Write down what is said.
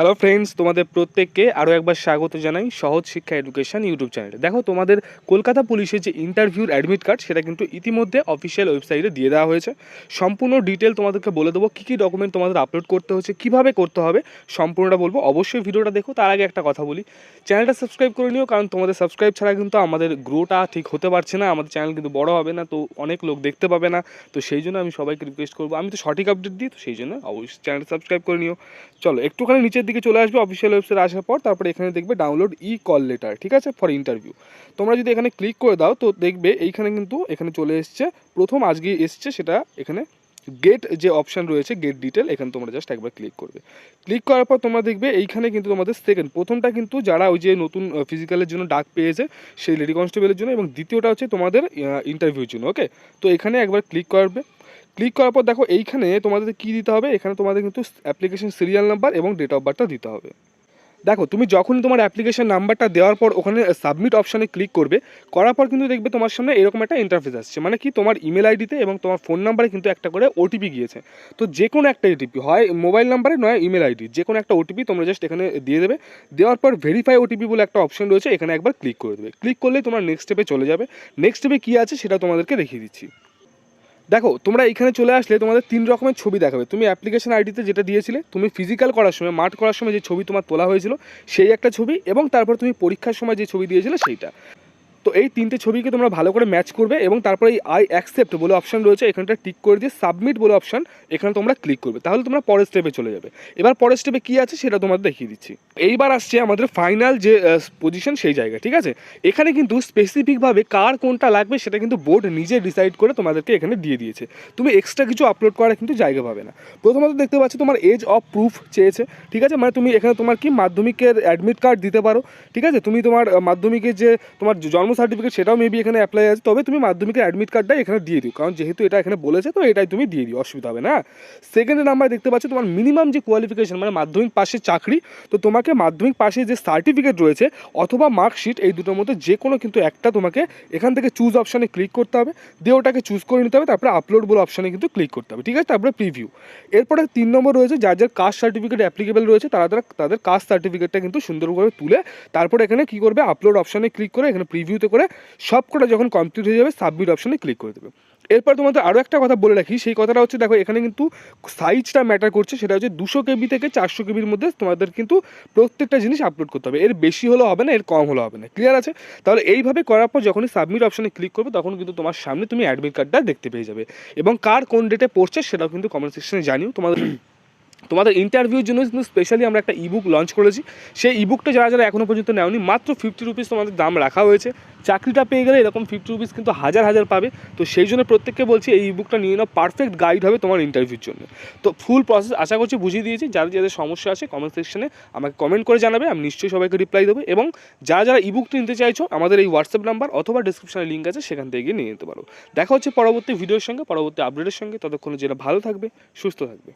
Hello friends তোমাদের প্রত্যেককে আরও একবার স্বাগত জানাই সহজ শিক্ষা এডুকেশন ইউটিউব চ্যানেলে দেখো, তোমাদের কলকাতা পুলিশের যে ইন্টারভিউর অ্যাডমিট কার্ড সেটা কিন্তু ইতিমধ্যে অফিসিয়াল ওয়েবসাইটে দিয়ে দেওয়া হয়েছে। সম্পূর্ণ ডিটেল তোমাদেরকে বলে দেবো, কী কী ডকুমেন্ট তোমাদের আপলোড করতে হচ্ছে, কীভাবে করতে হবে, সম্পূর্ণটা বলব। অবশ্যই ভিডিওটা দেখো, তার আগে একটা কথা বলি। চ্যানেলটা সাবস্ক্রাইব করে নিও, কারণ তোমাদের সাবস্ক্রাইব ছাড়া কিন্তু আমাদের গ্রোটা ঠিক হতে পারছে না। আমাদের চ্যানেল কিন্তু বড় হবে না, তো অনেক লোক দেখতে পাবে না। তো সেই জন্য আমি সবাইকে রিকোয়েস্ট করব। আমি তো সঠিক আপডেট দিই, তো সেই জন্য অবশ্যই চ্যানেলটা সাবস্ক্রাইব করে নিও। চলো, একটুখানি নিচের দিকে চলে আসবে অফিসিয়াল ওয়েবসাইট আসার পর, তারপরে এখানে দেখবে ডাউনলোড ই কল লেটার ঠিক আছে? ফর ইন্টারভিউ তোমরা যদি এখানে ক্লিক করে দাও, তো দেখবে এইখানে কিন্তু এখানে চলে এসছে। প্রথম আজকে এসছে সেটা এখানে গেট যে অপশান রয়েছে গেট ডিটেল এখানে তোমরা জাস্ট একবার ক্লিক করবে। ক্লিক করার পর তোমরা দেখবে এইখানে কিন্তু তোমাদের সেকেন্ড প্রথমটা কিন্তু যারা ওই যে নতুন ফিজিক্যালের জন্য ডাক পেয়েছে, সেই লেডি কনস্টেবলের জন্য, এবং দ্বিতীয়টা হচ্ছে তোমাদের ইন্টারভিউর জন্য ওকে তো এখানে একবার ক্লিক করবে। ক্লিক করার পর দেখো এইখানে তোমাদের কী দিতে হবে? এখানে তোমাদের কিন্তু অ্যাপ্লিকেশন সিরিয়াল নাম্বার এবং ডেট অফ বার্থটা দিতে হবে। দেখো, তুমি যখনই তোমার অ্যাপ্লিকেশন নাম্বারটা দেওয়ার পর ওখানে সাবমিট অপশানে ক্লিক করবে, করার পর কিন্তু দেখবে তোমার সামনে এরকম একটা ইন্টারফেস আসছে। মানে কি? তোমার ইমেল আইডিতে এবং তোমার ফোন নাম্বারে কিন্তু একটা করে ওটিপি গিয়েছে। তো যে কোনো একটা ওটিপি হয় মোবাইল নাম্বারে নয় ইমেল আইডি যে কোনো একটা ওটিপি তোমরা জাস্ট এখানে দিয়ে দেবে। দেওয়ার পর ভেরিফাই ওটিপি বলে একটা অপশন রয়েছে, এখানে একবার ক্লিক করে দেবে। ক্লিক করলেই তোমার নেক্সট স্টেপে চলে যাবে। নেক্সট স্টেপে কী আছে সেটা তোমাদেরকে দেখিয়ে দিচ্ছি। দেখো, তোমরা এখানে চলে আসলে তোমাদের তিন রকমের ছবি দেখাবে। তুমি অ্যাপ্লিকেশন আইডিতে যেটা দিয়েছিলে, তুমি ফিজিক্যাল করার সময় মাঠ করার সময় যে ছবি তোমার তোলা হয়েছিল, সেই একটা ছবি এবং তারপর তুমি পরীক্ষার সময় যে ছবি দিয়েছিলে, সেইটা। তো এই তিনটে ছবিকে তোমরা ভালো করে ম্যাচ করবে এবং তারপরে এই আই অ্যাকসেপ্ট বলে অপশন রয়েছে, এখানটা টিক করে দিয়ে সাবমিট বলে অপশন এখানে তোমরা ক্লিক করবে। তাহলে তোমরা পরের স্টেপে চলে যাবে। এবার পরের স্টেপে কী আছে সেটা তোমাদের দেখিয়ে দিচ্ছি। এইবার আসছে আমাদের ফাইনাল যে পজিশন সেই জায়গা, ঠিক আছে? এখানে কিন্তু স্পেসিফিকভাবে কার কোনটা লাগবে সেটা কিন্তু বোর্ড নিজে ডিসাইড করে তোমাদেরকে এখানে দিয়ে দিয়েছে। তুমি এক্সট্রা কিছু আপলোড করার কিন্তু জায়গা পাবে না। প্রথমত দেখতে পাচ্ছ তোমার এজ অফ প্রুফ চেয়েছে, ঠিক আছে? মানে তুমি এখানে তোমার কি মাধ্যমিকের অ্যাডমিট কার্ড দিতে পারো, ঠিক আছে? তুমি তোমার মাধ্যমিকের যে তোমার জন্ম সার্টিফিকেট সেটাও মেবি এখানে অ্যাপ্লাই আছে। তবে তুমি মাধ্যমিকের অ্যাডমিট কার্ডটা এখানে দিয়ে দিও, কারণ যেহেতু এটা এখানে বলেছে, তো এটাই তুমি দিয়ে দিও, অসুবিধা হবে না। সেকেন্ড নাম্বার দেখতে পাচ্ছ, তোমার মিনিমাম যে কোয়ালিফিকেশন মানে মাধ্যমিক পাশের চাকরি, তো তোমাকে মাধ্যমিক পাশে যে সার্টিফিকেট রয়েছে, অথবা মার্কশিট এই দুটোর মধ্যে যে কোনো কিন্তু একটা তোমাকে এখান থেকে চুজ অপশানে ক্লিক করতে হবে, দিয়ে ওটাকে চুজ করে নিতে হবে, তারপরে আপলোড বলে অপশানে কিন্তু ক্লিক করতে হবে, ঠিক আছে? তারপরে প্রিভিউ এরপরে তিন নম্বর রয়েছে, যার যার কাস্ট সার্টিফিকেট অ্যাপ্লিকেবল রয়েছে, তারা তারা তাদের কাস্ট সার্টিফিকেটটা কিন্তু সুন্দরভাবে তুলে, তারপরে এখানে কী করবে আপলোড অপশানে ক্লিক করে এখানে প্রিভিউতে করে সব কটা যখন কমপ্লিট হয়ে যাবে সাবমিট অপশানে ক্লিক করে দেবে। এরপর তোমাদের আরও একটা কথা বলে রাখি, সেই কথাটা হচ্ছে, দেখো, এখানে কিন্তু সাইজটা ম্যাটার করছে, সেটা হচ্ছে দুশো কেবি থেকে চারশো কেবির মধ্যে তোমাদের কিন্তু প্রত্যেকটা জিনিস আপলোড করতে হবে। এর বেশি হলে হবে না, এর কম হলে হবে না। ক্লিয়ার আছে? তাহলে এইভাবে করার পর যখনই সাবমিট অপশানে ক্লিক করবে, তখন কিন্তু তোমার সামনে তুমি অ্যাডমিট কার্ডটা দেখতে পেয়ে যাবে। এবং কার কোন ডেটে পড়ছে, সেটাও কিন্তু কমেন্ট সেকশনে জানিও। তোমাদের তোমাদের ইন্টারভিউর জন্য কিন্তু স্পেশালি আমরা একটা ইবুক লঞ্চ করেছি। সেই ইবুকটা যারা যারা এখনও পর্যন্ত নেওনি, মাত্র ফিফটি রুপিস তোমাদের দাম রাখা হয়েছে। চাকরিটা পেয়ে গেলে এরকম ফিফটি রুপিস কিন্তু হাজার হাজার পাবে। তো সেই জন্য প্রত্যেককে বলছি, এই ইবুকটা নিয়ে নাও পারফেক্ট গাইড হবে তোমার ইন্টারভিউর জন্য। তো ফুল প্রসেস আশা করছি বুঝিয়ে দিয়েছি। যাদের যাদের সমস্যা আছে কমেন্ট সেকশনে আমাকে কমেন্ট করে জানাবে, আমি নিশ্চয়ই সবাইকে রিপ্লাই দেবো। এবং যারা যারা ইবুকটা নিতে চাইছো, আমাদের এই হোয়াটসঅ্যাপ নাম্বার অথবা ডিসক্রিপশনে লিঙ্ক আছে, সেখান থেকে গিয়ে নিয়ে নিতে পারো। দেখা হচ্ছে পরবর্তী ভিডিওর সঙ্গে, পরবর্তী আপডেটের সঙ্গে। ততক্ষণ যেটা ভালো থাকবে, সুস্থ থাকবে।